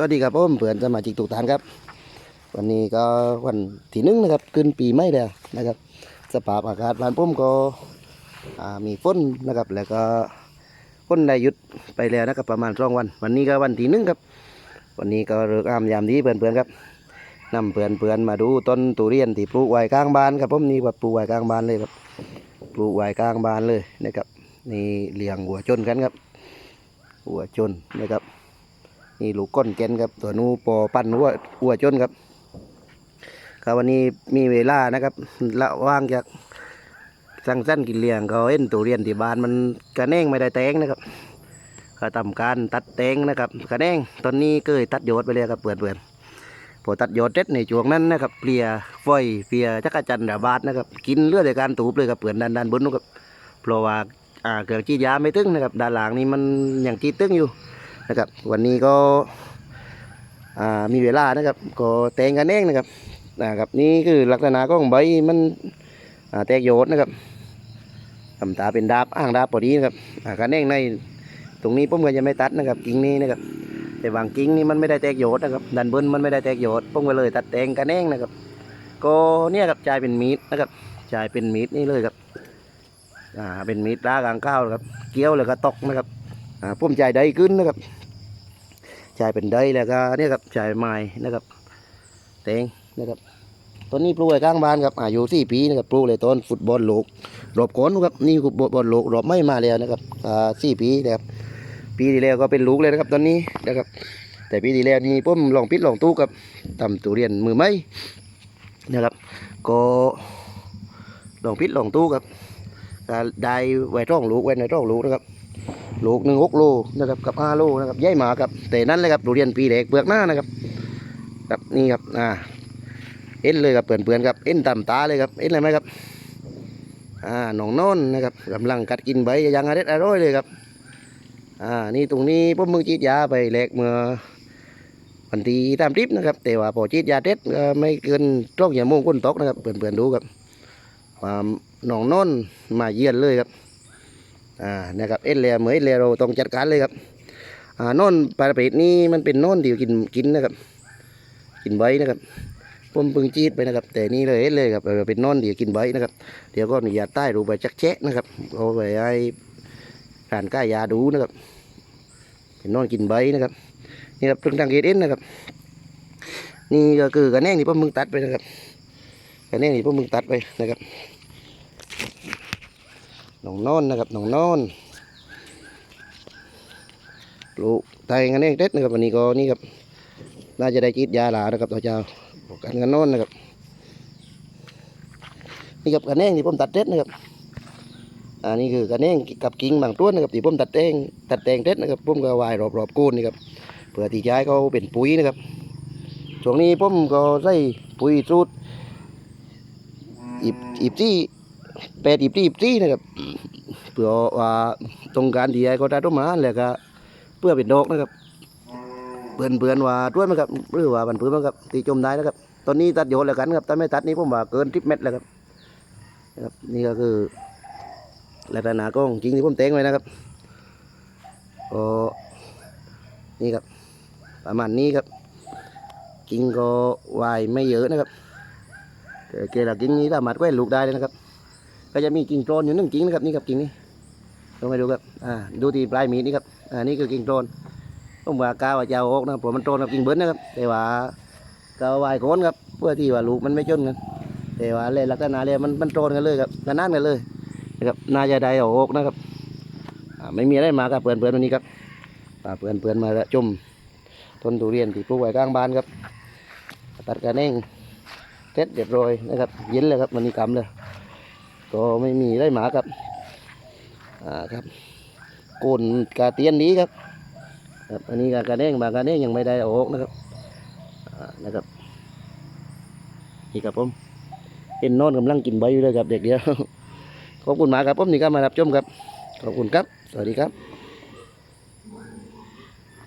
วัสดีครับผมเพื่อนสมาชิกทุกท่านครับ วันนี้ก็วันที่หนึ่งนะครับขึ้นปีใหม่แล้วนะครับ สภาพอากาศบ้านผมก็มีฝนนะครับ แล้วก็ฝนได้หยุดไปแล้วนะครับประมาณสองวัน วันนี้ก็วันที่หนึ่งครับ วันนี้ก็เลิกอามยามดีเพื่อนๆครับนำเพื่อนๆมาดูต้นตุเรียนที่ปลูกไว้กลางบ้านครับผมนี่แบบปลูกไว้กลางบ้านเลยครับปลูกไว้กลางบ้านเลยนะครับนี่เลี้ยงหัวจนกันครับ หัวจนนะครับ นี่ลูกก้นแกนครับ ตัวนูปอปั้นหัวหัวจนครับครับวันนี้มีเวลานะครับละว่างจากสั่งสั้นกินเลี้ยงเขาเอ็นตัวเรียนที่บ้านมันกระแนงไม่ได้แตงนะครับเขาทำการตัดแตงนะครับกระแนงตอนนี้เคยตัดโยดไปเลยครับเปื่อนเปื่อนๆพอตัดโยดเด็ดในช่วงนั้นนะครับเปลี่ยฝอยเปลี่ยจักรจันทร์ระบาดนะครับกินเลือดในการตูบเลยครับเปื่อนด้านด้านบนนู้นครับเพราะว่าอ่าเกิดจีดยาไม่ตึงนะครับด้านหลังนี่มันยังจีดตึงอยู่ นะครับ วันนี้ก็มีเวลานะครับ ก็แตงกันเองนะครับนะครับนี่คือลักษณะของใบมันแตกโยดนะครับทำตาเป็นดาบอ้างดาบพอดีนะครับอ่ากันเองในตรงนี้ผมก็จะไม่ตัดนะครับกิ่งนี้นะครับ แต่บางกิ่งนี่มันไม่ได้แตกโยดนะครับดันบนมันไม่ได้แตกโยดผมก็เลยตัดแตงกันเองนะครับ ก็เนี่ยครับจ่ายเป็นมีดนะครับจ่ายเป็นมีดนี่เลยครับอ่าเป็นมีดรากลางข้าวครับ เกี้ยวแล้วก็ตอกนะครับอ่าผมจ่ายได้ขึ้นนะครับ จ่ายเป็นได้แล้วก็เนี่ยครับจ่ายไม้นะครับเตงนะครับตอนนี้ปลูกไว้ข้างบ้านครับอายุสี่ปีนะครับปลูกเลยต้นฟุตบอลโลกรอบก้อนครับนี่ฟุตบอลโลกรอบไม่มาแล้วนะครับอ่าสี่ปีนะครับปีที่แล้วก็เป็นลูกเลยนะครับตอนนี้นะครับ แต่ปีที่แล้วนี่ผมลองพิษลองตู้กับทำตุเรียนมือไม้นะครับ ก็ลองพิษลองตู้ครับได้ไว้ร่องลูกไว้ในร่องลูกนะครับ ลูกหนึ่งหกโลนะครับกับห้าโลนะครับใหญ่หมาครับแต่นั่นเลยครับทุเรียนปีเล็กเปลือกหน้านะครับครับนี่ครับอ่าเอ็นเลยครับเปื่อนเปื่อนครับเอ็นต่ำตาเลยครับเอ็นอะไรไหมครับอ่าหนองโนนนะครับกำลังกัดกินใบยังอร่อยอร่อยเลยครับอ่านี่ตรงนี้ผมมึงฉีดยาไปเล็กเมื่อวันที่ตามทริปนะครับ แต่ว่าพอฉีดยาเด็ดไม่เกินตรงอย่างโมงก้นตกนะครับเปื่อนเปื่อนดูครับความหนองโนนมาเยือนเลยครับ อ่านะครับเอ็ดเลียเหมือนเอ็ดเลียเราต้องจัดการเลยครับอ่านอนปลาเปดนี่มันเป็นนอนที่กินกินนะครับ กินใบนะครับผมเพิ่งจีดไปนะครับ แต่นี่เลยเอ็ดเลยครับเป็นนอนที่กินใบนะครับ เดี๋ยวก็อนุญาตใต้รูไปจักแชะนะครับเอาไปให้ทานก้ายาดูนะครับ เป็นนอนกินใบนะครับนี่ครับเพิ่งทางเกตเอ็นนะครับ นี่ก็คือกระแนงที่ผมมึงตัดไปนะครับกระแนงที่ผมมึงตัดไปนะครับ หนองนอนนะครับหนองนอนปลูกไทยกันเองเด็ดนะครับวันนี้ก็นี่ครับน่าจะได้จีดยาหลานะครับต่อเจ้าปลูกกันกันนอนนะครับนี่ครับกันเองที่ผมตัดเด็ดนะครับอันนี้คือกันเองกับกิ่งบางต้นนะครับที่ผมตัดเองตัดแตงเด็ดนะครับผมก็วายรอบรอบๆกูนนี่ครับเพื่อที่จะให้เขาเป็นปุ๋ยนะครับช่วงนี้ผมก็ใส่ปุ๋ยสูตรอีบอีบที่ แปดอีบที่อีบที่นะครับเพื่อว่าตรงการที่ไอ้ก็ได้ต้นมาแล้วก็เพื่อเป็นดอกนะครับเปื่อนเปื่อนว่าด้วยมั้งครับหรือว่าบันพื้นมั้งครับตีจมได้นะครับ ตอนนี้ตัดโยนแล้วกันครับถ้าไม่ตัดนี่ผมว่าเกินทิปเม็ดแล้วครับนะครับ นี่ก็คือลักษณะกล้องจริงที่ผมแต่งไว้นะครับก็นี่ครับ ประมาณนี้ครับกิ่งก็วายไม่เยอะนะครับเกลือกิ่งนี้สามารถแกว้ลูกได้เลยนะครับ ก็จะมีกิ่งโคลนอยู่หนึ่งกิ่งนะครับนี่ครับกิ่งนี้ลองไปดูครับอ่าดูที่ปลายมีดนี่ครับอ่านี่คือกิ่งโคลนผมว่ากาวจะเอาออกนะผมมันโคลนกับกิ่งเบิ้ลนะครับแต่ว่ากาวายโคนครับเพื่อที่ว่าลูกมันไม่จนกันแต่ว่าเลยลักษณะเลยมันมันโคลนกันเลยครับกันนั่นกันเลยนะครับน่าจะได้เอาออกนะครับอ่าไม่มีอะไรมาครับเปื่อนเปื่อนวันนี้ครับป่าเปื่อนเปื่อนมาละจมต้นทุเรียนที่ปลูกไว้ข้างบ้านครับตัดกันเองเสร็จเรียบร้อยนะครับเย็นเลยครับวันนี้กำเลย ก็ไม่มีได้หมาครับ อ่าครับโกนกาเตียนนี้ครับครับอันนี้กากระเด้งบางกระเด้งยังไม่ได้ออกนะครับอ่านะครับนี่ครับผมเห็นนอนกำลังกินใบอยู่เลยครับเด็กเดียวขอบคุณหมากครับผมนี่ก็มารับชมครับขอบคุณครับ สวัสดีครับ